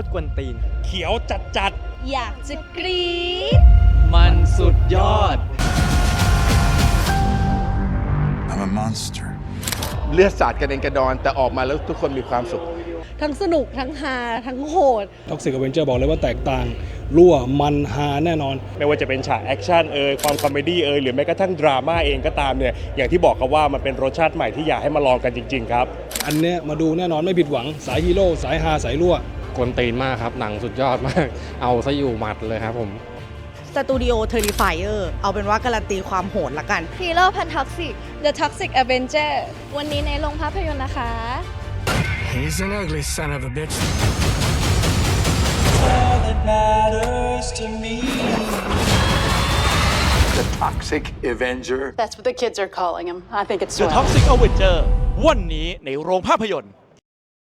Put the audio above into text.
ตรกวนตีน เขียวจัดจัดอยากจะกรี๊ด มันสุดยอด I'm a monster. เลือดสาดกระเด็นกระดอน แต่ออกมาแล้วทุกคนมีความสุข ทั้งสนุกทั้งฮาทั้งโหดท็อกซิกเวนเจอร์บอกเลยว่าแตกต่าง รั่วมันฮาแน่นอนๆไม่ว่าจะเป็นฉากแอคชั่นเอ่ยความคอมเมดี้เอ่ยหรือแม้กระทั่งดราม่าเองก็ตามเนี่ย อย่างที่บอกครับว่ามันเป็นรสชาติใหม่ที่อยากให้มาลองกันจริง ๆ ครับ อันเนี้ยมาดูแน่นอนไม่ผิดหวังสายฮีโร่สายฮาสายรั่ว กวนตีนมากครับ หนังสุดยอดมาก เอาซะอยู่หมัดเลยครับผมสตูดิโอเทอร์ i ฟเออร์เอาเป็นว่าการันตีความโหดละกันฮีโร่พันท็อกซิก The Toxic Avenger วันนี้ในโรงภาพยนตร์นะคะ He's an ugly son of a bitch. The Toxic Avenger. That's what the kids are calling him. I think it's The swell. Toxic Avenger วันนี้ในโรงภาพยนตร์